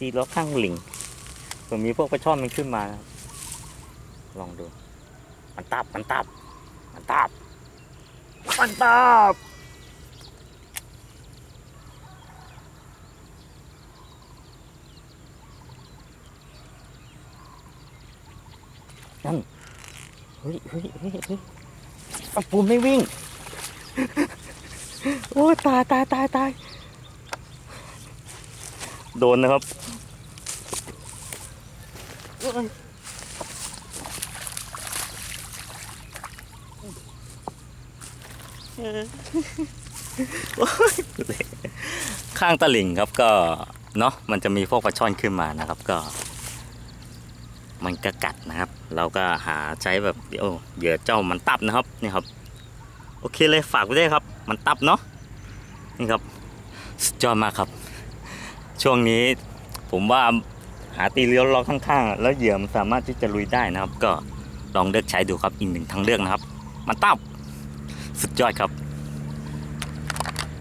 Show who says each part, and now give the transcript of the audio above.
Speaker 1: ตีล้อข้างหลิงผมมีพวกปลาช่อนมันขึ้นมาลองดู มันตับมันตับมันตับมันตับนั่นเฮ้ยเฮ้ยเฮ้ยเฮ้ยปะปูไม่วิ่ง โอ้ตายตายตายตายโดนนะครับ ข้างตะลิ่งครับก็เนาะมันจะมีพวกปลาช่อนขึ้นมานะครับก็ มันก็กัดนะครับ เราก็หาใช้แบบโอ้เหยื่อเจ้ามันตับนะครับนี่ครับ โอเคเลยฝากไว้ด้วยครับ มันตับเนาะนี่ครับสุดยอดมากครับ ช่วงนี้ผมว่าาตีเลี้ยวล้อข้างๆ แล้วเหยื่อมันสามารถที่จะลุยได้นะครับ ก็ลองเลือกใช้ดูครับอีกหนึ่งทางเลือกนะครับ มันตับสุดยอดครับ